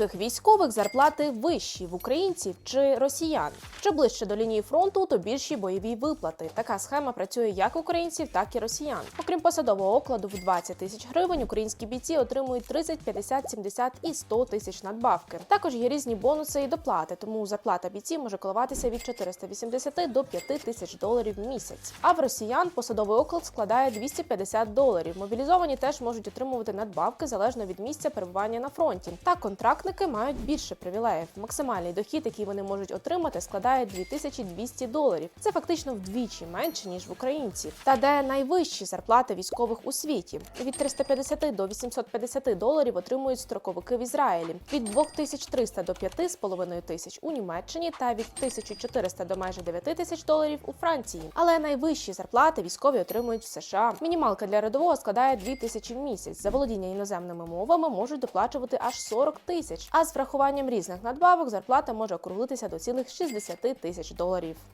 яких військових зарплати вищі в українців чи росіян? Що ближче до лінії фронту, то більші бойові виплати. Така схема працює як українців, так і росіян. Окрім посадового окладу в 20 тисяч гривень, українські бійці отримують 30, 50, 70 і 100 тисяч надбавки. Також є різні бонуси і доплати, тому зарплата бійців може коливатися від 480 до 5 тисяч доларів в місяць. А в росіян посадовий оклад складає 250 доларів. Мобілізовані теж можуть отримувати надбавки залежно від місця перебування на фронті. Та контрактники мають більше привілеїв. Максимальний дохід, який вони можуть отримати, складає 2200 доларів. Це фактично вдвічі менше ніж в українців. Та де найвищі зарплати військових у світі від 350 до 850 доларів отримують строковики в Ізраїлі, від 2300 до 5,5 тисяч у Німеччині та від 1400 до майже 9 тисяч доларів у Франції. Але найвищі зарплати військові отримують в США. Мінімалка для рядового складає 2 тисячі в місяць. За володіння іноземними мовами можуть доплачувати аж 40 тисяч. А з врахуванням різних надбавок зарплата може округлитися до цілих 60 тисяч доларів.